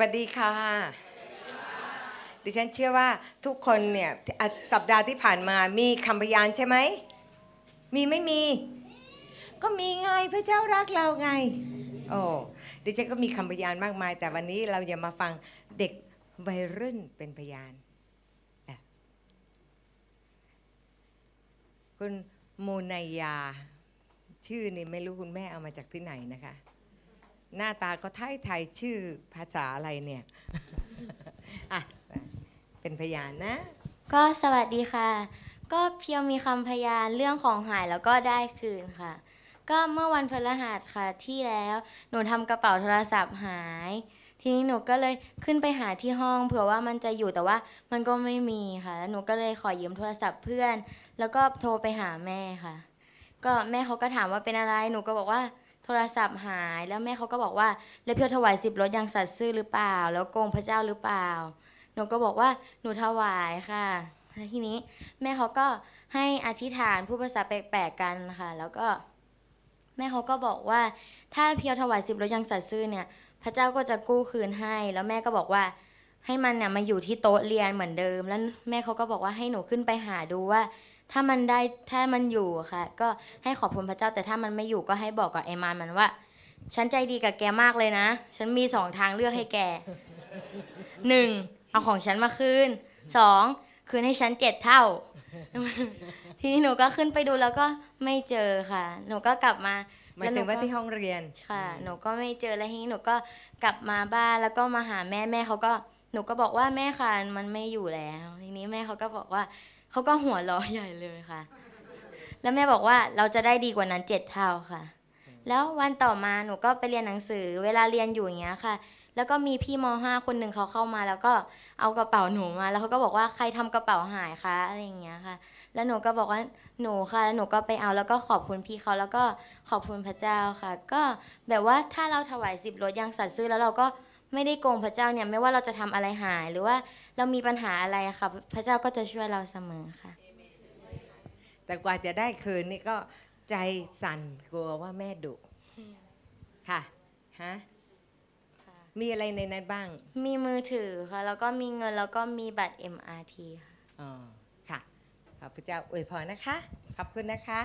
วัสดีค่ะ ดิฉันเชื่อว่าทุกคนเนี่ยอะสัปดาห์ที่ผ่านมามีคำพยานใช่ไหม มีไม่มี ก็มีไงพระเจ้ารักเราไง โอ้ดิฉันก็มีคำพยานมากมาย แต่วันนี้เราอย่ามาฟังเด็กวัยรุ่นเป็นพยานอะคุณโมนายา ชื่อนี่ไม่รู้คุณแม่เอามาจากที่ไหนนะคะ หน้าตาก็ไทยไทยๆชื่อภาษาอะไรเนี่ยอะเป็นพยานนะ ก็สวัสดีค่ะ ก็เพียวมีคำพยานเรื่องของหายแล้วก็ได้คืนค่ะ ก็เมื่อวันพฤหัสค่ะที่แล้วหนูทำกระเป๋าโทรศัพท์หาย ทีนี้หนูก็เลยขึ้นไปหาที่ห้อง เผื่อว่ามันจะอยู่แต่ว่ามันก็ไม่มีค่ะ แล้วหนูก็เลยขอยืมโทรศัพท์เพื่อน แล้วก็โทรไปหาแม่ค่ะ ก็แม่เขาก็ถามว่าเป็นอะไร หนูก็บอกว่าโทรศัพท์หาย แล้วแม่เขาก็บอกว่า แล้วเพียวถวายสิบรถยังสัตย์ซื่อหรือเปล่า แล้วโกงพระเจ้าหรือเปล่า หนูก็บอกว่าหนูถวายค่ะ ทีนี้แม่เขาก็ให้อธิษฐานพูดภาษาแปลกๆกันค่ะ แล้วก็ แม่เขาก็บอกว่าถ้าเพียวถวายสิบรถยังสัตย์ซื่อเนี่ย พระเจ้าก็จะกู้คืนให้ แล้วแม่ก็บอกว่าให้มันเนี่ยมาอยู่ที่โต๊ะเรียนเหมือนเดิม แล้วแม่เขาก็บอกว่าให้หนูขึ้นไปหาดูว่า ถ้ามันได้ถ้ามันอยู่อะค่ะ ก็ให้ขอบคุณพระเจ้า แต่ถ้ามันไม่อยู่ก็ให้บอกกับไอมานมันว่า ฉันใจดีกับแกมากเลยนะ ฉันมีสองทางเลือกให้แกหนึ่งเอาของฉันมาคืนสองคืนให้ฉันเจ็ดเท่า ทีนี้หนูก็ขึ้นไปดูแล้วก็ไม่เจอค่ะ หนูก็กลับมาหมายถึงว่าที่ห้องเรียนค่ะ หนูก็ไม่เจอแล้วทีนี้หนูก็กลับมาบ้านแล้วก็มาหาแม่แม่เขาก็หนูก็บอกว่าแม่ค่ะมันไม่อยู่แล้ว ทีนี้แม่เขาก็บอกว่า เขาก็หัวเราะใหญ่เลยค่ะ แล้วแม่บอกว่าเราจะได้ดีกว่านั้นเจ็ดเท่าค่ะ แล้ววันต่อมาหนูก็ไปเรียนหนังสือ เวลาเรียนอยู่อย่างเงี้ยค่ะ แล้วก็มีพี่มห้าคนหนึ่งเขาเข้ามา แล้วก็เอากระเป๋าหนูมา แล้วเขาก็บอกว่าใครทำกระเป๋าหายคะอะไรอย่างเงี้ยค่ะ แล้วหนูก็บอกว่าหนูค่ะแล้วหนูก็ไปเอาแล้วก็ขอบคุณพี่เขาแล้วก็ขอบคุณพระเจ้าค่ะ ก็แบบว่าถ้าเราถวายสิบรถยังสัตย์ซื่อแล้วเราก็ ไม่ได้โกงพระเจ้าเนี่ยไม่ว่าเราจะทำอะไรหาย หรือว่าเรามีปัญหาอะไรอะค่ะ พระเจ้าก็จะช่วยเราเสมอค่ะ แต่กว่าจะได้คืนนี่ก็ใจสั่นกลัวว่าแม่ดุค่ะฮะมีอะไรในนั้นบ้าง มีมือถือค่ะ แล้วก็มีเงินแล้วก็มีบัตร MRT ค่ะอ๋อค่ะขอบพระเจ้าอวยพรนะคะ ขอบคุณนะคะ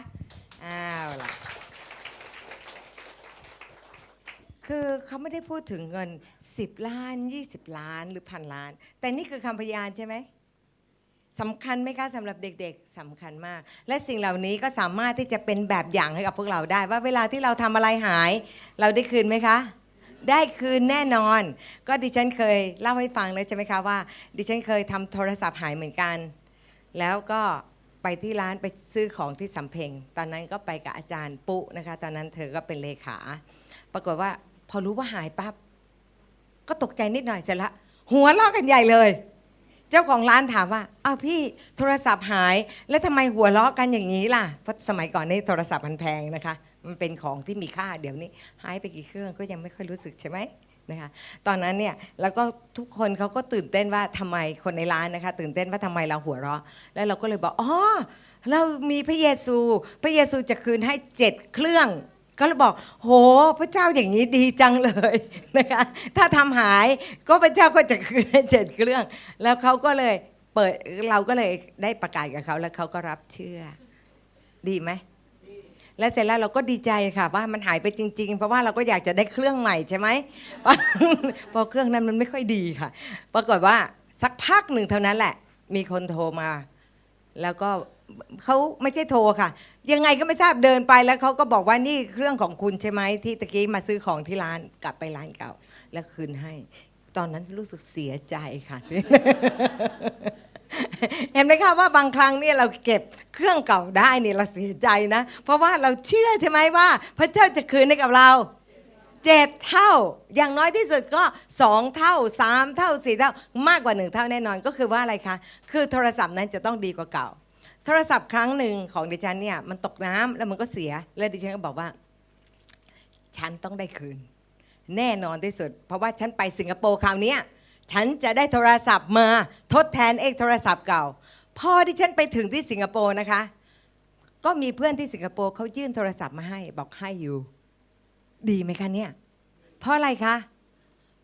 อ้าวล่ะ คือเขาไม่ได้พูดถึงเงิน 10 ล้าน 20 ล้านหรือพันล้าน แต่นี่คือคำพยานใช่ไหมสำคัญไหมคะสำหรับเด็กๆสำคัญมาก และสิ่งเหล่านี้ก็สามารถที่จะเป็นแบบอย่างให้กับพวกเราได้ ว่าเวลาที่เราทำอะไรหาย เราได้คืนไหมคะ ได้คืนแน่นอน ก็ดิฉันเคยเล่าให้ฟังเลยใช่ไหมคะว่า ดิฉันเคยทำโทรศัพท์หายเหมือนกัน แล้วก็ไปที่ร้านไปซื้อของที่สำเพ็งตอนนั้นก็ไปกับอาจารย์ปุ๊นะคะ ตอนนั้นเธอก็เป็นเลขา ปรากฏว่า พอรู้ว่าหายปั๊บก็ตกใจนิดหน่อยเสร็จละหัวเราะกันใหญ่เลย เจ้าของร้านถามว่าอ้าวพี่โทรศัพท์หาย แล้วทำไมหัวเราะกันอย่างนี้ล่ะเพราะสมัยก่อนนี่โทรศัพท์มันแพงนะคะ มันเป็นของที่มีค่าเดี๋ยวนี้ หายไปกี่เครื่องก็ยังไม่ค่อยรู้สึกใช่ไหมนะคะตอนนั้นเนี่ยแล้วก็ทุกคนเขาก็ตื่นเต้นว่าทำไมคนในร้านนะคะ ตื่นเต้นว่าทำไมเราหัวเราะ แล้วเราก็เลยบอกอ๋อเรามีพระเยซู พระเยซูจะคืนให้เจ็ดเครื่อง ก็เลยบอกโหพระเจ้าอย่างนี้ดีจังเลยนะคะถ้าทำหายก็พระเจ้าก็จะคืนเจ็ดเครื่อง แล้วเขาก็เลยเปิดเราก็เลยได้ประกาศกับเขาแล้วเขาก็รับเชื่อ ดีไหมแล้วเสร็จแล้วเราก็ดีใจค่ะว่ามันหายไปจริง ๆ เพราะว่าเราก็อยากจะได้เครื่องใหม่ใช่ไหมพอเครื่องนั้นมันไม่ค่อยดีค่ะ ปรากฏว่าสักพักหนึ่งเท่านั้นแหละ มีคนโทรมา แล้วก็ เขาไม่ใช่โทรค่ะ ยังไงก็ไม่ทราบเดินไปแล้วเขาก็บอกว่านี่เครื่องของคุณใช่ไหมที่ตะกี้มาซื้อของที่ร้านกลับไปร้านเก่า แล้วคืนให้ ตอนนั้นรู้สึกเสียใจค่ะ เห็นไหมคะว่าบางครั้งเนี่ยเราเก็บเครื่องเก่าได้เนี่ยเราเสียใจนะ เพราะว่าเราเชื่อใช่ไหมว่า พระเจ้าจะคืนให้กับเราเจ็ดเท่าอย่างน้อยที่สุดก็สองเท่าสามเท่าสี่เท่ามากกว่าหนึ่งเท่าแน่นอนก็คือว่าอะไรคะคือโทรศัพท์นั้นจะต้องดีกว่าเก่า โทรศัพท์ครั้งหนึ่งของดิฉันเนี่ยมันตกน้ำแล้วมันก็เสีย แล้วดิฉันก็บอกว่า ฉันต้องได้คืน แน่นอนที่สุด เพราะว่าฉันไปสิงคโปร์คราวนี้ฉันจะได้โทรศัพท์มาทดแทนเอกโทรศัพท์เก่า พอที่ฉันไปถึงที่สิงคโปร์นะคะ ก็มีเพื่อนที่สิงคโปร์เขายื่นโทรศัพท์มาให้บอกให้อยู่ ดีไหมคะเนี่ย เพราะอะไรคะ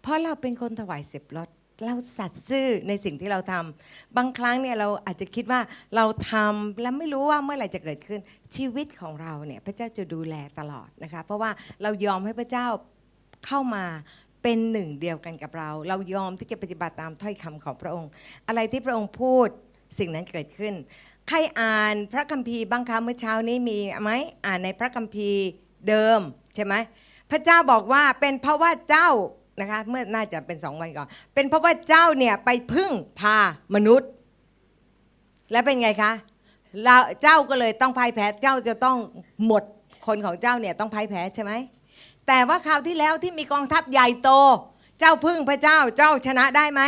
เพเพราะเราเป็นคนถวายสิบรถ เราสัตย์ซื่อในสิ่งที่เราทำบางครั้งเนี่ยเราอาจจะคิดว่าเราทำแล้วไม่รู้ว่าเมื่อไหร่จะเกิดขึ้นชีวิตของเราเนี่ยพระเจ้าจะดูแลตลอดนะคะ เพราะว่าเรายอมให้พระเจ้าเข้ามาเป็นหนึ่งเดียวกันกับเรา เรายอมที่จะปฏิบัติตามถ้อยคำของพระองค์ อะไรที่พระองค์พูดสิ่งนั้นเกิดขึ้น ใครอ่านพระคัมภีร์บ้างคะเมื่อเช้านี้มีไหมอ่านในพระคัมภีร์เดิมใช่ไหมพระเจ้าบอกว่าเป็นเพราะว่าเจ้า นะคะ เมื่อน่าจะเป็นสองวันก่อน เป็นเพราะว่าเจ้าเนี่ยไปพึ่งพามนุษย์ และเป็นไงคะเราเจ้าก็เลยต้องพ่ายแพ้เจ้าจะต้องหมดคนของเจ้าเนี่ยต้องพ่ายแพ้ใช่ไหมแต่ว่าคราวที่แล้วที่มีกองทัพใหญ่โต เจ้าพึ่งพระเจ้าเจ้าชนะได้ไหม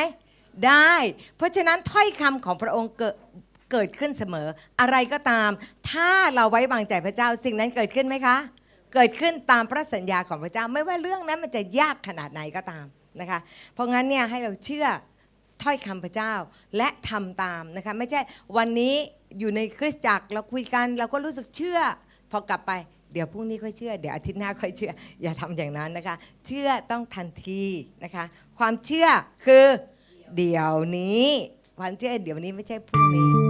ได้ เพราะฉะนั้นถ้อยคำของพระองค์เกิดเกิดขึ้นเสมอ อะไรก็ตาม ถ้าเราไว้วางใจพระเจ้าสิ่งนั้นเกิดขึ้นไหมคะ เกิดขึ้นตามพระสัญญาของพระเจ้า ไม่ว่าเรื่องนั้นมันจะยากขนาดไหนก็ตามนะคะ เพราะงั้นเนี่ยให้เราเชื่อถ้อยคำพระเจ้าและทำตามนะคะไม่ใช่วันนี้อยู่ในคริสตจักรเราคุยกันเราก็รู้สึกเชื่อ พอกลับไปเดี๋ยวพรุ่งนี้ค่อยเชื่อเดี๋ยวอาทิตย์หน้าค่อยเชื่อ อย่าทำอย่างนั้นนะคะ เชื่อต้องทันทีนะคะ ความเชื่อคือเดี๋ยวนี้ ความเชื่อเดี๋ยวนี้ไม่ใช่พรุ่งนี้